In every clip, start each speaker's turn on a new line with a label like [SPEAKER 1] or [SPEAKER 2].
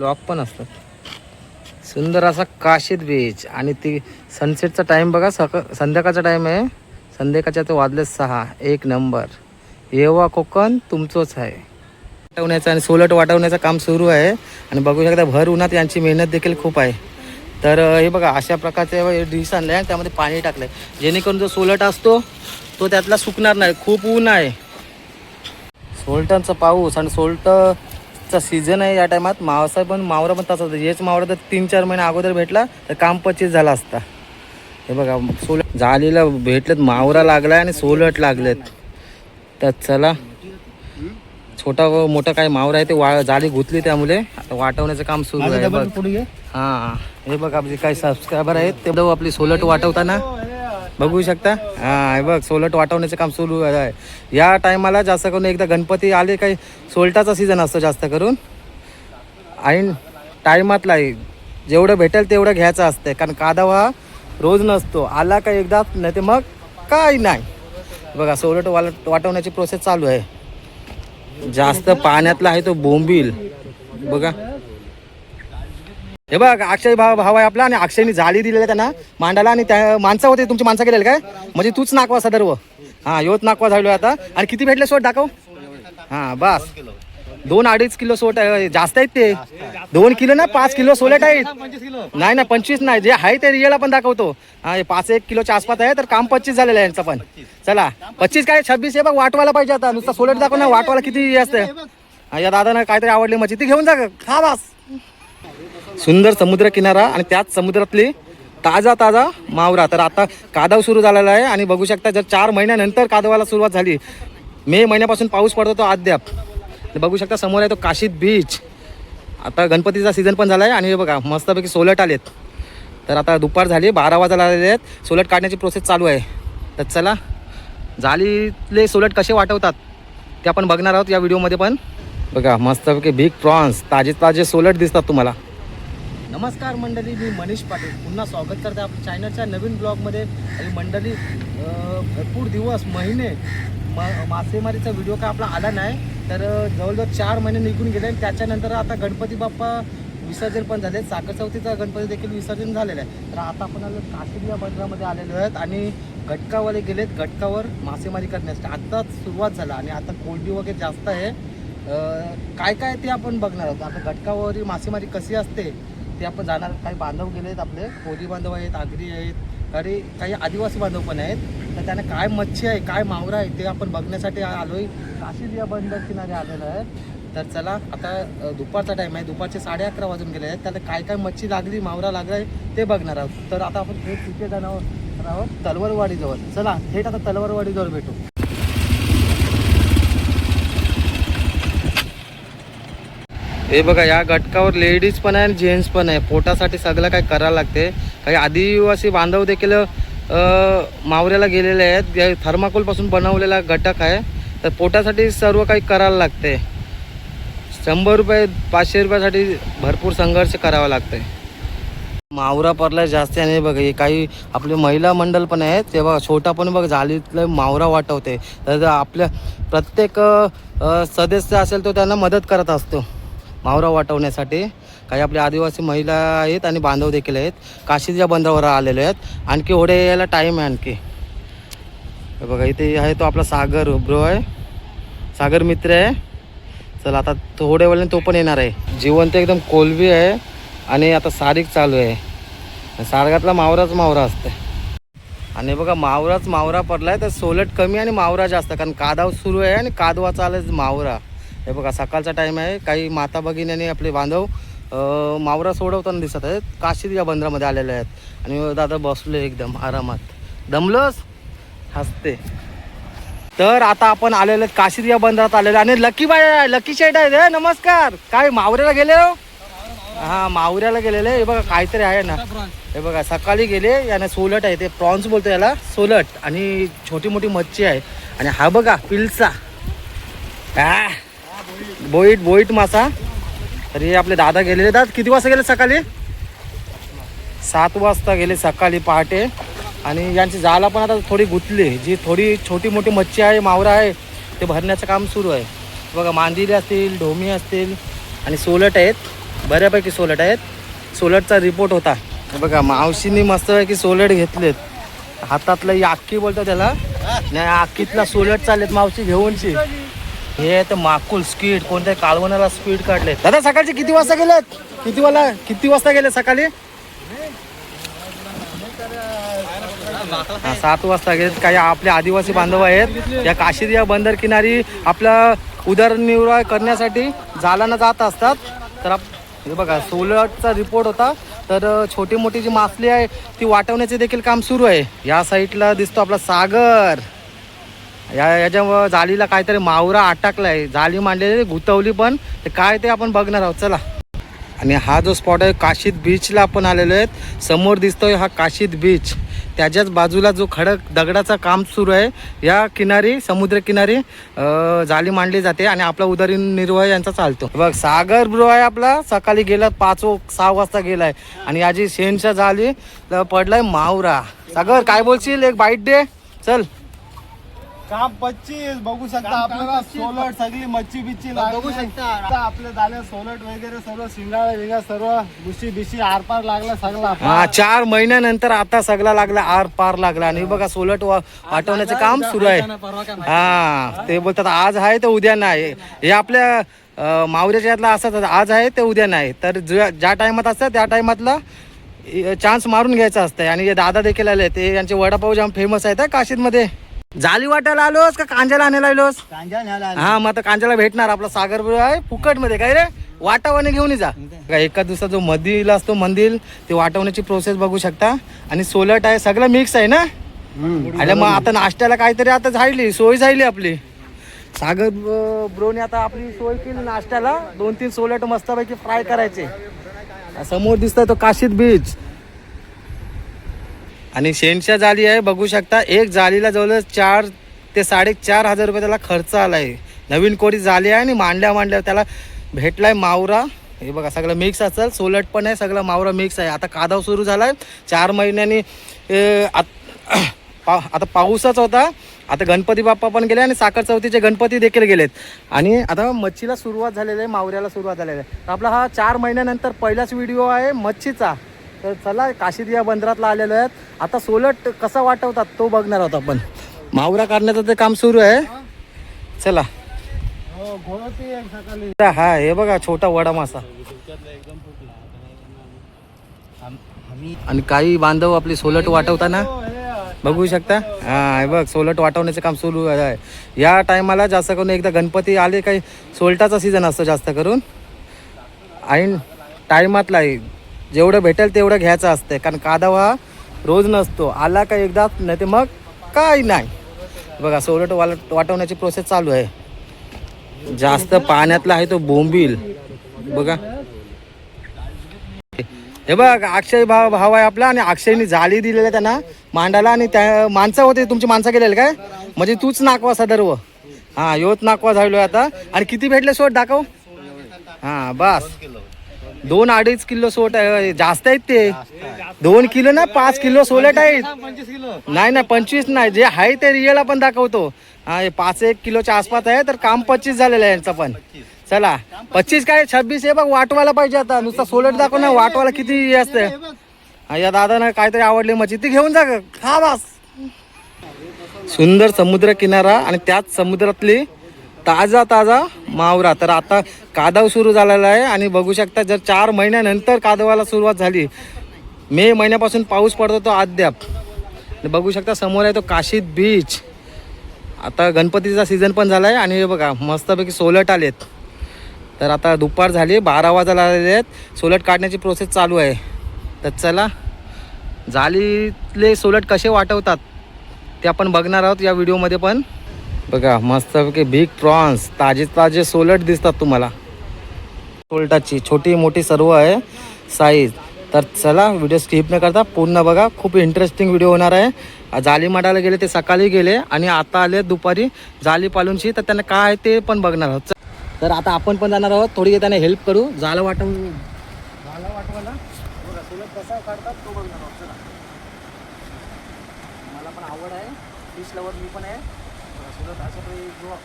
[SPEAKER 1] Lock पण असतात. सुंदर असा काशीत बीच आणि ती सनसेटचा टाईम बघा सका संध्याकाळचा टाईम आहे. संध्याकाळच्या तो वाजले सहा एक नंबर येवा कोकण तुमचंच आहे. वाटवण्याचं आणि सोलट वाटवण्याचं काम सुरू आहे. आणि बघू शकता भर उन्हात यांची मेहनत देखील खूप आहे. तर हे बघा अशा प्रकारचे डिश आणले आहे त्यामध्ये पाणी टाकलं आहे जेणेकरून जो सोलट असतो तो त्यातला सुकणार नाही. खूप ऊन आहे. सोलटांचा पाऊस आणि सोलटचा सीझन आहे या टायमात मावसा पण मावरा पण आहे. हेच मावरा तर तीन चार महिने अगोदर भेटला तर काम पच्चीस झाला असता. हे बघा सोलट झालीला भेटलेत मावरा लागलाय आणि सोलट लागलेत. तर चला. छोटा व मोठा काय मावरा आहे ते वा जाळी गुंतली त्यामुळे. आता वाटवण्याचं काम सुरू आहे हा. हे बघ आपले काही सबस्क्रायबर आहेत ते आपली सोलट वाटवताना. बघू शकता? हां बघ सोलट वाटवण्याचं काम सुरू आहे. या टायमाला जास्त करून एकदा गणपती आले काही सोलटाचा सीझन असतो जास्त करून. आणि टायमातला आहे. जेवढं भेटेल तेवढं घ्यायचं असतं कारण कादवा हा रोज नसतो. आला का एकदा नाही ते मग काय नाही. बघा सोलट वाल वाटवण्याची प्रोसेस चालू आहे. जास्त पाण्यातला आहे तो बोंबील. बघा. हे बघ अक्षय भाव भाव आहे आपला आणि अक्षयनी झाडी दिलेली त्यांना मांडाला आणि त्या माणसं होते तुमची माणसं केलेली काय? म्हणजे तूच नाकवा सदर्व हा योच नाकवा झालो आता. आणि किती भेटले सोट दाखव. हा बस. दोन अडीच किलो सोट आहे जास्त आहेत ते. दोन किलो ना पाच किलो सोलट आहेत नाही ना पंचवीस नाही जे आहे ते रिअल आपण दाखवतो. हा पाच एक किलोच्या आसपास आहे तर काम पच्चीस झालेलं आहे यांचं पण. चला पच्चीस काय छब्बीस हे बघ वाटवायला पाहिजे आता. नुसतं सोलट दाखव ना वाटवायला किती हे असतं. या दादानं काहीतरी आवडले म्हणजे ती घेऊन जा खा बस. सुंदर समुद्र किनारा आणि त्याच समुद्रातली ताजा ताजा मावरा. तर आता कादव सुरू झालेला आहे आणि बघू शकता जर चार महिन्यानंतर कादवाला सुरुवात झाली मे महिन्यापासून पाऊस पडतो तो अद्याप. बघू शकता समोर आहे तो काशीद बीच आता गणपतीचा सीझन पण झाला आहे आणि हे बघा मस्तपैकी सोलट आलेत. तर आता दुपार झाली बारा वाजायला आलेले आहेत. सोलट काढण्याची प्रोसेस चालू आहे. तर चला जाळीतले सोलट कसे वाटवतात ते आपण बघणार आहोत या व्हिडिओमध्ये पण. बघा मस्तपैकी बिग प्रॉन्स ताजे ताजे सोलट दिसतात तुम्हाला. नमस्कार मंडळी मी मनीष पाटील. पुन्हा स्वागत करते आपल्या चॅनलच्या नवीन ब्लॉगमध्ये आणि मंडळी भरपूर दिवस महिने म मासेमारीचा व्हिडिओ काय आपला आला नाही तर जवळजवळ चार महिने निघून गेले आणि त्याच्यानंतर आता गणपती बाप्पा विसर्जन पण झाले. साखर चौथीचा गणपती देखील विसर्जन झालेलं आहे. तर आता आपण आलो काशीद या बंदरामध्ये आलेलो आहेत आणि गटकावाले गेलेत. गटकावर मासेमारी करण्यासाठी आत्ताच सुरुवात झाला आणि आता कोल्डी वगैरे जास्त आहे. काय काय ते आपण बघणार आहोत. आता गटकावरील मासेमारी कशी असते ते आपण जाणार. काही बांधव गेले आहेत आपले. कोळी बांधव आहेत आगरी आहेत. अरे काही आदिवासी बांधव पण आहेत. तर त्यांना काय मच्छी आहे काय मावरा आहे ते आपण बघण्यासाठी आलोय. काशीद या बंदर किनारे आलेलं आहे. तर चला आता दुपारचा टाईम आहे. दुपारचे साडे अकरा वाजून गेले आहेत. त्याला काय काय मच्छी लागली मावरा लागला आहे ते बघणार आहोत. तर आता आपण थेट तिथे जाणार आहोत. तलवारवाडीजवळ. चला थेट आता तलवारवाडीजवळ भेटू. हे बघा या घटकावर लेडीज पण आहे आणि जेंट्स पण आहे. पोटासाठी सगळं काही करायला लागते. काही आदिवासी बांधव देखील मावऱ्याला गेलेले आहेत. जे थर्माकोलपासून बनवलेला घटक आहे. तर पोटासाठी सर्व काही करायला लागते. शंभर रुपये पाचशे रुपयासाठी भरपूर संघर्ष करावा लागते. मावरा परला जास्त आणि हे बघा हे काही आपले महिला मंडळ पण आहेत. ते बघा छोटा पण बघ झालीतलं मावरा वाटवते. तर आपल्या प्रत्येक सदस्य असेल तो त्यांना मदत करत असतो. मावरा वाटवण्यासाठी. काही आपले आदिवासी महिला आहेत आणि बांधव देखील आहेत. काशीच्या बंदरावर आलेले आहेत. आणखी ओढे यायला टाईम आहे आणखी. बघा इथे आहे तो आपला सागर ब्रो आहे. सागर मित्र आहे. चला आता थोड्या वेळाने तो पण येणार आहे. जिवंत एकदम कोलबी आहे आणि आता सारीक चालू आहे. सारगातला मावराच मावरा असते आणि बघा मावराच मावरा पडला आहे तर सोलट कमी आणि मावरा जास्त कारण कादव सुरू आहे आणि कादवा चालेल मावरा. हे बघा सकाळचा टाईम आहे. काही माता भगिनी आपले बांधव मावरा सोडवताना दिसत आहेत. काशीद या बंदरामध्ये आलेले आहेत. आणि दादा बसले एकदम आरामात. दमलंच हसते. तर आता आपण आलेलो आहेत काशीद या बंदरात आलेलो आहे. आणि लकी बाय लकी शेट आहे नमस्कार. काय मावऱ्याला गेले हो? हा मावऱ्याला गेलेले. हे बघा काहीतरी आहे ना. हे बघा सकाळी गेले. याने सोलट आहे ते. प्रॉन्स बोलतो याला सोलट. आणि छोटी मोठी मच्छी आहे. आणि हा बघा पिलचा हा बोईट बोईट मासा. तर हे आपले दादा गेलेले. दादा किती वाजता गेले सकाळी? सात वाजता गेले सकाळी पहाटे. आणि यांची जाला पण आता थोडी गुंतली. जी थोडी छोटी मोठी मच्छी आहे मावरा आहे ते भरण्याचं काम सुरू आहे. बघा मांदिरी असतील ढोमी असतील आणि सोलट आहेत. बऱ्यापैकी सोलट आहेत. सोलटचा रिपोर्ट होता. बघा मावशीनी मस्तपैकी सोलट घेतलेत. हातातलं ही बोलतो त्याला. नाही अख्खीतला सोलट चाललेत मावशी घेऊनची. हे तर माकुल स्पीड कोणत्या कालवणाला स्पीड काढले दादा सकाळचे किती वाजता गेलेत? किती वाला किती वाजता गेले सकाळी? हा, सात वाजता गेलेत. काही आपले आदिवासी बांधव आहेत. या काशीद या बंदर किनारी आपला उदरनिर्वाह करण्यासाठी जालानं जात असतात. तर हे बघा सोलटचा रिपोर्ट होता. तर छोटी मोठी जी मासली आहे ती वाटवण्याचे देखील काम सुरू आहे. या साईडला दिसतो आपला सागर. या याच्या जालीला काहीतरी मावरा अटकलाय. जाली मांडलेली गुतवली पण. ते काय ते आपण बघणार आहोत. चला. आणि हा जो स्पॉट आहे काशीद बीचला आपण आलेलो आहेत. समोर दिसतोय हा काशीद बीच त्याच्याच बाजूला जो खडक दगडाचं काम सुरू आहे या किनारी समुद्र किनारी जाली मांडली जाते आणि आपला उदरनिर्वाह यांचा चालतो. बघ सागर ब्रो आहे आपला. सकाळी गेला पाच सहा वाजता गेलाय. आणि याची शेणच्या जाली पडलाय मावरा. सागर काय बोलशील? एक बाईट दे. चल.
[SPEAKER 2] काम पच्चीस बघू शकता आपल्याला सोलट सगळी मच्छी बिच्छी बघू शकता. आपले झाले सोलट वगैरे सर्व शिंगाळे विंगा सर्व बुशी बिशी आरपार लागला सगळा
[SPEAKER 1] हा चार महिन्यानंतर आता सगळा लागला आर पार लागला. आणि बघा सोलट वाटवण्याचं काम सुरू आहे. हा ते बोलतात आज आहे तर उद्या नाही. हे आपल्या अं, मावऱ्याच्या यातला असंच आज आहे ते उद्या नाही. तर ज्या ज्या टायमात असतं त्या टायमातला चान्स मारून घ्यायचा असतं. आणि हे दादा देखील आले ते यांचे वडापाव जाम फेमस आहेत काशीदमध्ये. जाली वाटायला आलोस का कांजाला आणायला आलोस?
[SPEAKER 2] कांजा न्यायला
[SPEAKER 1] हा मग आता कांजाला भेटणार आपला सागर ब्रो आहे फुकटमध्ये काय रे? वाटावाने घेऊन जा. बघा, एका दिवसात जो मधील असतो मंदिर ते वाटवण्याची प्रोसेस बघू शकता. आणि सोलट आहे सगळं मिक्स आहे ना? आणि मग आता नाश्त्याला काहीतरी आता झाली सोय झाली आपली. सागर ब्रोने आता आपली सोय केली नाश्त्याला. दोन तीन सोलट मस्तपैकी फ्राय करायचे. समोर दिसतोय तो काशीद बीच आणि शेणच्या जाली आहे बघू शकता. एक जालीला जवळजवळ चार ते साडेचार हजार रुपये त्याला खर्च आला आहे नवीन कोरी जाली आहे आणि मांडल्या मांडल्या त्याला भेटलाय मावरा. हे बघा सगळं मिक्स असेल. सोलट पण आहे सगळं मावरा मिक्स आहे. आता कादव सुरू झालाय. चार महिन्यांनी आत- पा- आता पाऊसच होता. आता गणपती बाप्पा पण गेले आणि साखर चौथीचे गणपती देखील गेलेत. आणि आता मच्छीला सुरुवात झालेली आहे मावऱ्याला सुरुवात झालेली आहे. आपला हा चार महिन्यानंतर पहिलाच व्हिडिओ आहे मच्छीचा. तर चला काशीद या बंदरातला आलेलो आहेत. आता सोलट कसा वाटवतात तो बघणार आहोत आपण. मावरा काढण्याचं ते काम सुरू आहे. चला.
[SPEAKER 2] हो
[SPEAKER 1] हा हे बघा छोटा वडा मासा. आणि काही बांधव आपली सोलट वाटवताना बघू शकता. हा हे बघ सोलट वाटवण्याचं काम सुरू आहे. या टायमाला जास्त करून एकदा गणपती आले काही सोलटाचा सीझन असतो जास्त करून. ऐन टायमातला आहे. जेवढं भेटेल तेवढं घ्यायचं असतं कारण कादवा हा रोज नसतो. आला का एकदा नाही ते मग काही नाही. बघा सोलट वाल वाटवण्याची प्रोसेस चालू आहे. जास्त पाण्यातला आहे तो बोंबील. बघा. हे बघ अक्षय भाव भाव आहे आपला आणि अक्षयने जाळी दिलेल्या आहे त्यांना मांडाला आणि त्या माणसं होते तुमची माणसं गेलेले काय? म्हणजे तूच नाकवा सदर्व हा योच नाकवा झालो आता. आणि किती भेटले सोड दाखव? हा बस. दोन अडीच किलो सोट आहे. जास्त आहेत ते. दोन किलो ना पाच किलो सोलट आहेत नाही नाही पंचवीस नाही. जे आहे ते रिअल आपण दाखवतो. हा पाच एक किलोच्या आसपास आहे तर काम पच्चीस झालेलं आहे यांचं पण. चला पच्चीस काय छब्बीस हे बघ वाटवायला पाहिजे आता. नुसतं सोलट दाखव ना वाटवायला किती हे असते हा, या दादानं काहीतरी आवडली मच्छी. ती घेऊन जा खा बस. सुंदर समुद्र किनारा आणि त्याच समुद्रातली ताजा ताजा मावरा. तर आता कादव सुरू झालेला आहे आणि बघू शकता जर चार महिन्यानंतर कादवाला सुरुवात झाली मे महिन्यापासून पाऊस पडतो तो अद्याप. बघू शकता समोर आहे तो काशीद बीच आता गणपतीचा सीझन पण झाला आहे आणि हे बघा मस्तपैकी सोलट आलेत. तर आता दुपार झाली बारा वाजायला आलेले आहेत. सोलट काढण्याची प्रोसेस चालू आहे. तर चला जालीतले सोलट कसे वाटवतात ते आपण बघणार आहोत या व्हिडिओमध्ये पण. बघा मस्तपैकी बिग प्रॉन्स ताजे ताजे सोलट दिसतात तुम्हाला. सोलटाची छोटी मोठी सर्व आहे साईज तर चला व्हिडिओ स्किप न करता पूर्ण बघा खूप इंटरेस्टिंग व्हिडिओ होणार आहे. जाली माडायला गेले ते सकाळी गेले आणि आता आले दुपारी जाली पालूनची तर त्यांना काय आहे ते पण बघणार आहोत. तर आता आपण पण जाणार आहोत. थोडी त्यांना हेल्प करू. झालं वाटून
[SPEAKER 2] झालं वाटवायला? बघा सोलट कसा काढतात तो बघणार आहोत. चला.
[SPEAKER 1] मला पण आवड आहे. फिश लवर मी पण आहे. सुरत असं काही जो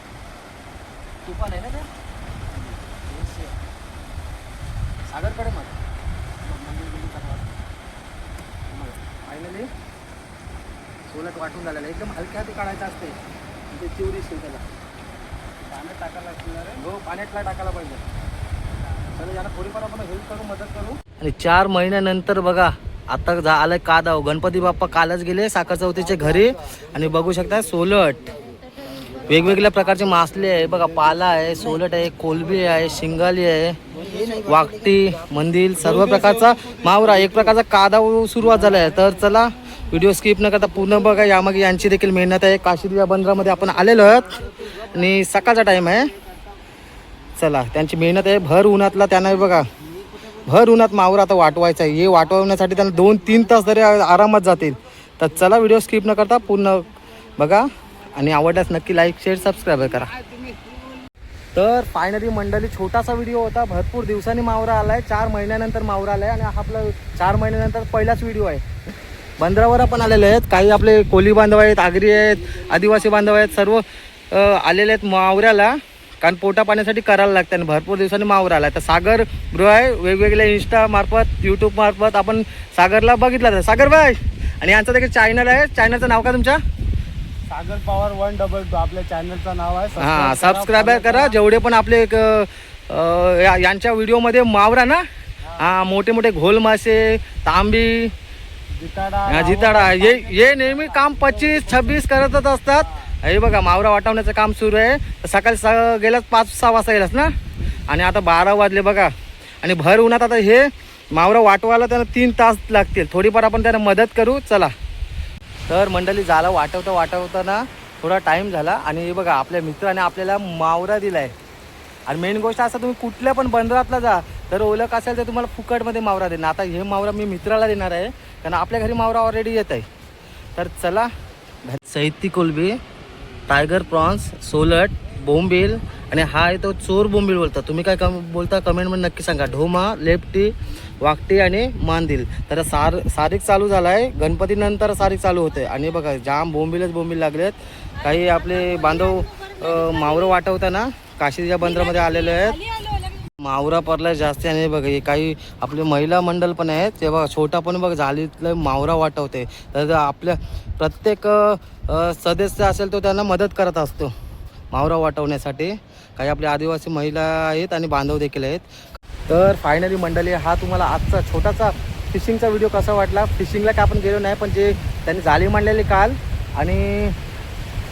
[SPEAKER 1] तू आहे ना ते सागरकडे मग फायनली सोलट वाटून झालेलं एकदम हलक्या हाती काढायचं असते म्हणजे चिवरी त्याला
[SPEAKER 2] पाण्यात टाकायला लागणार आहे
[SPEAKER 1] हो पाण्यातला टाकायला पाहिजे चला याला थोडीफार आपण हेल्प करू मदत करू आणि चार महिन्यानंतर बघा आता जा का कादाव गणपती बाप्पा कालच गेले साखर चौथीचे घरी. आणि बघू शकता सोलट. वेगवेगळ्या प्रकारचे मासले आहे. बघा पाला आहे सोलट आहे कोलबी आहे शिंगाली आहे वाकटी मंदिर सर्व प्रकारचा मावरा. एक प्रकारचा कादा सुरुवात झाला आहे. तर चला व्हिडिओ स्किप न करता पूर्ण बघा. यामागे यांची देखील मेहनत आहे. काशीद या बंदरामध्ये आपण आलेलो आहोत. आणि सकाळचा टाईम आहे. चला त्यांची मेहनत आहे. भर उन्हातला त्यांना बघा. भर उन्हात मावर आता वाटवायचा आहे. हे वाटवण्यासाठी त्यांना दोन तीन तास तरी आरामात जातील. तर चला व्हिडिओ स्किप न करता पूर्ण बघा. आणि आवडल्यास नक्की लाईक शेअर सबस्क्राईब करा. तर फायनली मंडळी छोटासा व्हिडिओ होता. भरपूर दिवसांनी मावरा आलाय. चार महिन्यानंतर मावरा आलाय आणि हा आपला चार महिन्यानंतर पहिलाच व्हिडिओ आहे. बंदरावर पण आलेले आहेत. काही आपले कोली बांधव आहेत आगरी आहेत आदिवासी बांधव आहेत सर्व आलेले आहेत मावऱ्याला. कारण पोटा पाण्यासाठी करायला लागतं आणि भरपूर दिवसांनी मावरा आला तर सागर ब्रो आहे. वेगवेगळ्या इन्स्टामार्फत यूट्यूबमार्फत आपण सागरला बघितलं तर सागर भाई! आणि यांचं देखील चॅनल आहे. चॅनलचं नाव का तुमच्या?
[SPEAKER 2] Sagar power one double two आपल्या चॅनलचं नाव आहे.
[SPEAKER 1] हां
[SPEAKER 2] follow
[SPEAKER 1] करा. जेवढे पण आपले एक अ, या- यांच्या व्हिडिओमध्ये मावरा ना? हा मोठे मोठे घोल मासे तांबी
[SPEAKER 2] जिताडा
[SPEAKER 1] हा, जिताडा. हे हे नेहमी काम पच्चीस छब्बीस करतच असतात. हे बघा मावरा वाटवण्याचं काम सुरू आहे. तर सकाळी स गेलाच पाच सहा वाजता गेलास ना? आणि आता बारा वाजले बघा. आणि भर उन्हात आता हे मावरा वाटवायला त्यांना तीन तास लागतील. थोडीफार आपण त्यांना मदत करू. चला. तर मंडळी झाला वाटवता वाटवताना थोडा टाईम झाला. आणि हे बघा आपल्या मित्राने आपल्याला मावरा दिलाय. आणि मेन गोष्ट असं तुम्ही कुठल्या पण बंदरातला जा. तर ओलक असेल तर तुम्हाला फुकटमध्ये मावरा देणार. आता हे मावरा मी मित्राला देणार आहे कारण आपल्या घरी मावरा ऑलरेडी येत आहे. तर चला सैती कोलबी टायगर प्रॉन्स सोलट बोंबील आणि हा आहे तो चोर बोंबील बोलता तुम्ही काय कम बोलता कमेंटमध्ये नक्की सांगा. ढोमा लेपटी वाकटी आणि मांदिल. तर सार सारीक चालू झाला आहे गणपतीनंतर सारीक चालू होते आणि बघा जाम बोंबीलच बोंबील लागलेत. काही आपले बांधव मावरं वाटवताना काशीच्या बंदरामध्ये आलेले आहेत. मावरा पडलाय जास्त आणि बघ हे काही आपले महिला मंडळ पण आहेत. ते बघा छोटा पण बघ झालीतलं मावरा वाटवते तर आपल्या प्रत्येक सदस्य असेल तो त्यांना मदत करत असतो. मावरा वाटवण्यासाठी काही आपल्या आदिवासी महिला आहेत आणि बांधव देखील आहेत. तर फायनली मंडळी हा तुम्हाला आजचा छोटासा फिशिंगचा व्हिडिओ कसा वाटला? फिशिंगला काय आपण गेलो नाही पण जे त्यांनी जाळी मांडलेली काल आणि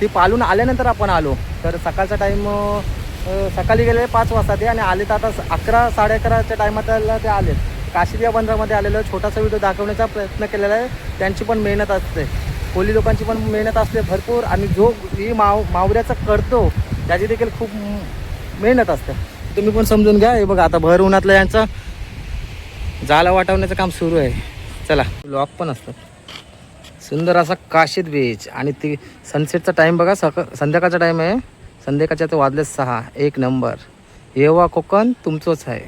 [SPEAKER 1] ती पालून आल्यानंतर आपण आलो. तर सकाळचा टाईम सकाळी गेले पाच वाजता ते आणि आले तर आता अकरा साडे अकराच्या टायमाला ते आलेत. काशिदिया बंदरामध्ये आलेलं छोटासा व्हिडिओ दाखवण्याचा प्रयत्न केलेला आहे. त्यांची पण मेहनत असते. कोली लोकांची पण मेहनत असते भरपूर आणि जो ही माव मावऱ्याचं करतो त्याची देखील खूप मेहनत असते. तुम्ही पण समजून घ्या हे बघा आता भर उन्हातलं यांचं जाला वाटवण्याचं काम सुरू आहे. चला लॉक पण असतात. सुंदर असा काशीद बीच आणि ती सनसेटचा टाईम बघा सक संध्याकाळचा टाईम आहे. संध्याकाळच्या तर वाजले सहा एक नंबर येवा कोकण तुमचंच आहे.